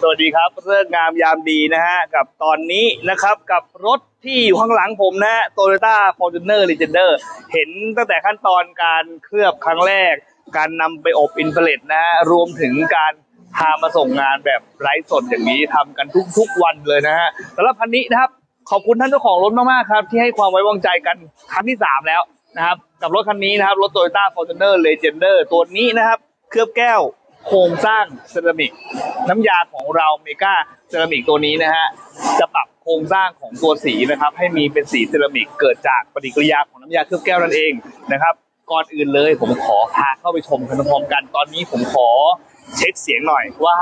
สวัสดีครับเรื่องงามยามดีนะฮะ กับตอนนี้นะครับกับรถที่อยู่ข้างหลังผมนะฮะ Toyota Fortuner Legender เดอร์เห็นตั้งแต่ขั้นตอนการเคลือบครั้งแรก การนำไปอบอินฟราเรดนะฮะ รวมถึงการพามาส่งงานแบบไร้สดอย่างนี้ทำกันทุกๆวันเลยนะฮะสำหรับคันนี้นะครับ ขอบคุณท่านเจ้าของรถมากๆครับ ที่ให้ความไว้วางใจกันครั้งที่สามแล้วนะครับ กับรถคันนี้นะครับรถ Toyota Fortuner Legender ตัวนี้นะครับ เคลือบแก้ว โครงสร้างเซรามิก น้ำยาของเราเมกาเซรามิกตัวนี้นะฮะจะปรับโครงสร้างของตัวสีนะครับ ให้มีเป็นสีเซรามิกเกิดจากปฏิกิริยาของน้ำยาเคลือบแก้วนั่นเองนะครับก่อนอื่นเลยผมขอพาเข้าไปชมกันพร้อมกันตอนนี้ผมขอเช็คเสียงหน่อยว่า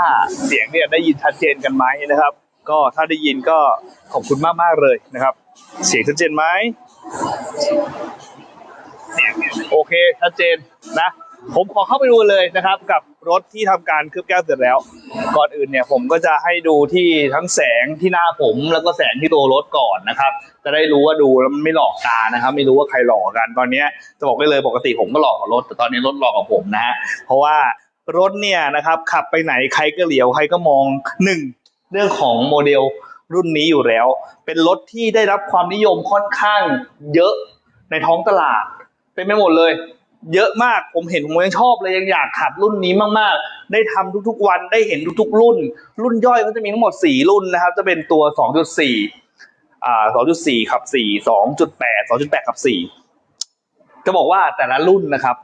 เสียงเนี่ยได้ยินชัดเจนกันไหมนะครับ ก็ถ้าได้ยินก็ขอบคุณมากๆเลยนะครับ เสียงชัดเจนไหมโอเคชัดเจนนะ ผมขอเข้าไปดูเลยนะครับกับ รถที่ทำการเคลือบแก้วเสร็จแล้ว ก่อนอื่นเนี่ยผมก็จะให้ดูที่ทั้งแสงที่หน้าผม แล้วก็แสงที่ตัวรถก่อนนะครับ จะได้รู้ว่าดูแล้วมันไม่หลอกตานะครับ ไม่รู้ว่าใครหลอกกันตอนนี้จะบอกได้เลยปกติผมก็หลอกกับรถ แต่ตอนนี้รถหลอกกับผมนะฮะเพราะว่ารถเนี่ยนะครับขับไปไหนใครก็เหลียวใครก็มองหนึ่งเรื่องของโมเดลรุ่นนี้อยู่แล้ว เป็นรถที่ได้รับความนิยมค่อนข้างเยอะในท้องตลาดเป็นไปหมดเลย เยอะมากผมเห็นผมยังชอบเลยยังอยากขับรุ่นนี้มากๆ ได้ทำทุกๆวันได้เห็นทุกๆรุ่น รุ่นย่อยก็จะมีทั้งหมด 4 รุ่นนะครับ จะเป็นตัว 2.4 อ่า 2.4ขับ 4 2.8 2.8ขับ 4 จะบอกว่าแต่ละรุ่นนะครับ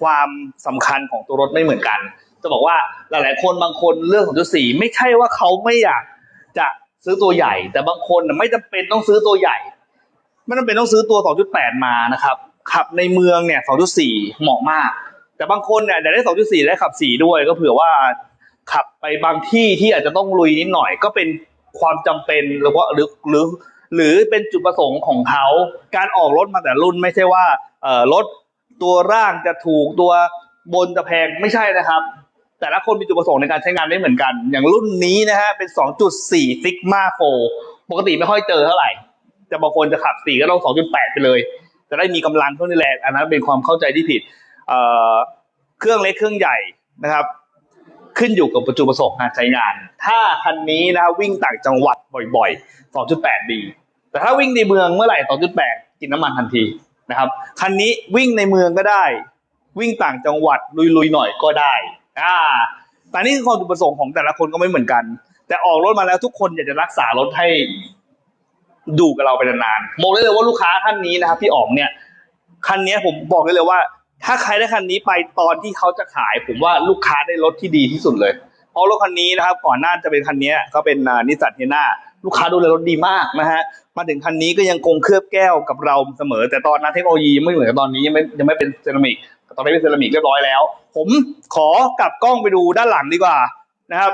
ความสำคัญของตัวรถไม่เหมือนกัน จะบอกว่าหลายๆคนบางคนเรื่อง2.4ไม่ใช่ว่าเขาไม่อยากจะซื้อตัวใหญ่ แต่บางคนไม่จำเป็นต้องซื้อตัวใหญ่ ไม่จำเป็นต้องซื้อตัว 2.8 มานะครับ ขับในเมืองเนี่ย 2.4 เหมาะมาก แต่บางคนเนี่ยได้ 2.4และขับ 4 ด้วย ก็เผื่อว่าขับไปบางที่ที่อาจจะต้องลุยนิดหน่อย ก็เป็นความจำเป็นหรือว่าหรือหรือหรือเป็นจุดประสงค์ของเขาการออกรถมาแต่รุ่นไม่ใช่ว่าเอ่อรถตัวร่างจะถูกตัวบนจะแพงไม่ใช่นะครับ แต่ละคนมีจุดประสงค์ในการใช้งานไม่เหมือนกัน อย่างรุ่นนี้นะฮะเป็น 2.4 Sigma 4ปกติไม่ค่อยเจอเท่าไหร่ แต่บางคนจะขับ 4 ก็ต้อง 2.8 ไปเลย จะได้มีกำลังเท่านี้แหละอันนั้นเป็นความเข้าใจที่ผิดเอ่อเครื่องเล็กเครื่องใหญ่นะครับ ขึ้นอยู่กับจุประสงค์การใช้งาน ถ้าคันนี้นะวิ่งต่างจังหวัดบ่อยๆ 2.8 ดี แต่ถ้าวิ่งในเมืองเมื่อไหร่ 2.8 กินน้ำมันทันทีนะครับ คันนี้วิ่งในเมืองก็ได้ วิ่งต่างจังหวัดลุยๆหน่อยก็ได้อ่าแต่นี่คือความจุประสงค์ของแต่ละคนก็ไม่เหมือนกัน แต่ออกรถมาแล้วทุกคนอยากจะรักษารถให้ ดูกับเราไปนานๆบอกได้เลยว่าลูกค้าท่านนี้นะครับที่ออกเนี่ยคันนี้ผมบอกได้เลยว่า ถ้าใครได้คันนี้ไปตอนที่เขาจะขาย ผมว่าลูกค้าได้รถที่ดีที่สุดเลย เพราะรถคันนี้นะครับ ก่อนหน้าจะเป็นคันนี้ก็เป็นนิสสันเทน่าลูกค้าดูแลรถดีมากนะฮะมาถึงคันนี้ก็ยังคงเคลือบแก้วกับเราเสมอ แต่ตอนนั้นเทคโนโลยียังไม่เหมือนตอนนี้ยังไม่ยังไม่เป็นเซรามิกตอนนี้เป็นเซรามิกเรียบร้อยแล้ว ผมขอกลับกล้องไปดูด้านหลังดีกว่านะครับ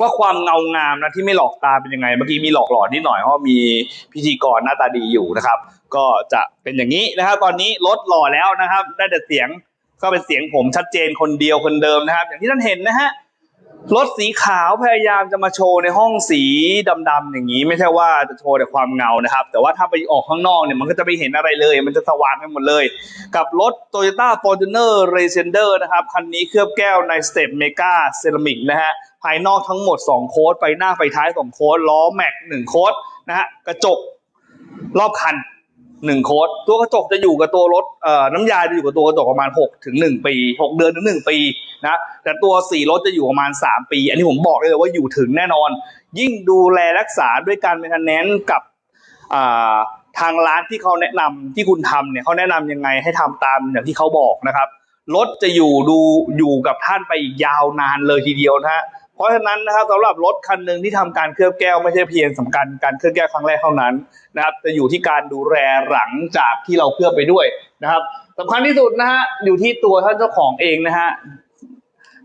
ว่าความเงางามนะที่ไม่หลอกตาเป็นยังไง เมื่อกี้มีหลอกหลอนนิดหน่อยเพราะมีพิธีกรหน้าตาดีอยู่นะครับ ก็จะเป็นอย่างนี้นะครับ ตอนนี้รถหล่อแล้วนะครับ ได้แต่เสียงก็เป็นเสียงผมชัดเจนคนเดียวคนเดิมนะครับ อย่างที่ท่านเห็นนะฮะรถสีขาวพยายามจะมาโชว์ในห้องสีดำๆอย่างนี้ ไม่ใช่ว่าจะโชว์แต่ความเงานะครับ แต่ว่าถ้าไปออกข้างนอกเนี่ยมันก็จะไม่เห็นอะไรเลย มันจะสว่างไปหมดเลย กับรถ Toyota Fortuner Legender นะครับ คันนี้เคลือบแก้วในสเตปเมกาเซรามิกนะฮะ ภายนอกทั้งหมด 2 โค้ดไฟหน้าไฟท้าย 2 โค้ดล้อแม็ก1โค้ดนะฮะกระจกรอบคัน1โค้ดตัวกระจกจะอยู่กับตัวรถเอ่อน้ำยาจะอยู่กับตัวกระจกประมาณ6ถึง1ปี 6 เดือนถึง1ปีนะแต่ตัวสีรถจะอยู่ประมาณ 3 ปี อันนี้ผมบอกได้เลยว่าอยู่ถึงแน่นอน ยิ่งดูแลรักษาด้วยการเป็นแนนกับอ่าทางร้านที่เขาแนะนำที่คุณทำเนี่ยเขาแนะนำยังไงให้ทำตามอย่างที่เขาบอกนะครับรถจะอยู่ดูอยู่กับท่านไปยาวนานเลยทีเดียวนะฮะ เพราะฉะนั้นนะครับสำหรับรถคันหนึ่งที่ทำการเคลือบแก้วไม่ใช่เพียงสำคัญการเคลือบแก้วครั้งแรกเท่านั้นนะครับจะอยู่ที่การดูแลหลังจากที่เราเคลือบไปด้วยนะครับสำคัญที่สุดนะฮะอยู่ที่ตัวท่านเจ้าของเองนะฮะ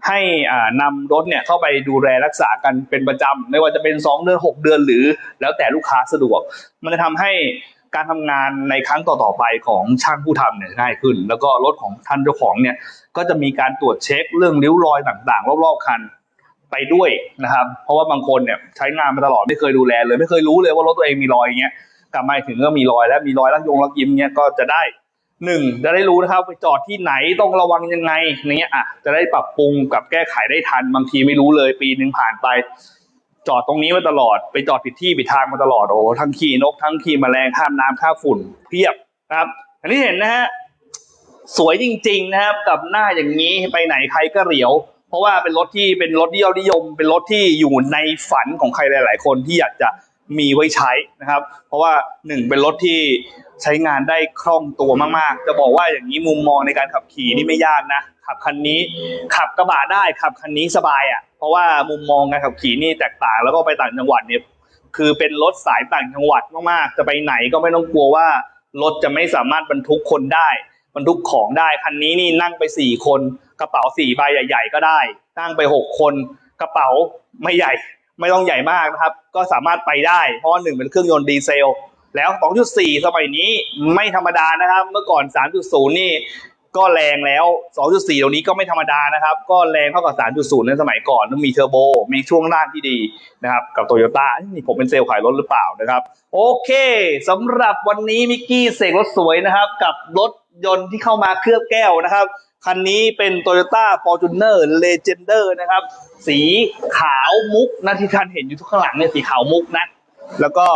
ให้อ่านำรถเนี่ยเข้าไปดูแลรักษากันเป็นประจำไม่ว่าจะเป็น 2 เดือน 6 เดือนหรือแล้วแต่ลูกค้าสะดวก มันจะทำให้การทำงานในครั้งต่อๆไปของช่างผู้ทำเนี่ยง่ายขึ้น แล้วก็รถของท่านเจ้าของเนี่ยก็จะมีการตรวจเช็คเรื่องริ้วรอยต่างๆ รอบๆคัน ไปด้วยนะครับ เพราะว่าบางคนเนี่ยใช้งานมาตลอดไม่เคยดูแลเลยไม่เคยรู้เลยว่ารถตัวเองมีรอยอย่างเงี้ยกลับมาถึงก็มีรอยแล้วมีรอยลักยงลักยิ้มเงี้ยก็จะได้หนึ่งจะได้รู้นะครับไปจอดที่ไหนต้องระวังยังไงเงี้ยอะจะได้ปรับปรุงกับแก้ไขได้ทันบางทีไม่รู้เลย ปีหนึ่งผ่านไป จอดตรงนี้มาตลอด ไปจอดผิดที่ผิดทางมาตลอดโอ้ทั้งขี่นกทั้งขี่แมลงข้ามน้ำข้ามฝุ่นเพียบนะครับ อันนี้เห็นนะฮะสวยจริง ๆ นะครับ กับหน้าอย่างนี้ไปไหนใครก็เหลียว ราะว่าเป็นรถที่เป็นรถที่ยอดนิยม เป็นรถที่อยู่ในฝันของใครหลาย ๆ คนที่อยากจะมีไว้ใช้นะครับ เพราะว่าหนึ่งเป็นรถที่ใช้งานได้คล่องตัวมากๆ จะบอกว่าอย่างนี้มุมมองในการขับขี่นี่ไม่ยากนะขับคันนี้ขับกระบะได้ขับคันนี้สบายอะ เพราะว่ามุมมองการขับขี่นี่แตกต่างแล้วก็ไปต่างจังหวัดเนี่ยคือเป็นรถสายต่างจังหวัดมากๆ จะไปไหนก็ไม่ต้องกลัวว่ารถจะไม่สามารถบรรทุกคนได้บรรทุกของได้คันนี้นี่นั่งไปสี่คน ระเป๋าสี่ใบใหญ่ ๆ ก็ได้นั่งไปหกคนกระเป๋าไม่ใหญ่ ไม่ต้องใหญ่มากนะครับ ก็สามารถไปได้ เพราะหนึ่งเป็นเครื่องยนต์ดีเซล แล้ว 2.4 สมัยนี้ไม่ธรรมดานะครับ เมื่อก่อน 3.0 นี่ก็แรงแล้ว 2.4 ตรงนี้ก็ไม่ธรรมดานะครับ ก็แรงเท่ากับ 3.0 ในสมัยก่อนต้องมีเทอร์โบ มีช่วงล่างที่ดีนะครับ กับโตโยต้านี่ผมเป็นเซลล์ขายรถหรือเปล่านะครับ โอเคสำหรับวันนี้มิกกี้เสกรถสวยนะครับ กับรถ ยนต์ที่เข้ามาเคลือบแก้วนะครับ คันนี้เป็น Toyota Fortuner Legender นะครับ สีขาวมุกนะที่ท่านเห็นอยู่ทุกข้างหลังเนี่ยสีขาวมุกนะ แล้วก็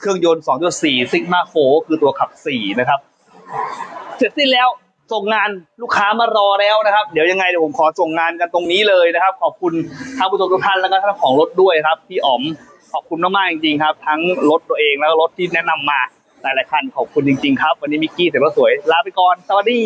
เครื่องยนต์ 2.4 Sigma 4คือตัวขับ 4 นะครับ เสร็จสิ้นแล้วส่งงานลูกค้ามารอแล้วนะครับ เดี๋ยวยังไงเดี๋ยวผมขอส่งงานกันตรงนี้เลยนะครับ ขอบคุณทางผู้ชมทุกท่านแล้วก็ท่านของรถด้วยครับพี่อ๋อมขอบคุณมากๆจริงๆครับ ทั้งรถตัวเองแล้วก็รถที่แนะนำมา หลายๆคันขอบคุณจริงๆครับ วันนี้มิกกี้เสร็จแล้วสวยลาไปก่อนสวัสดี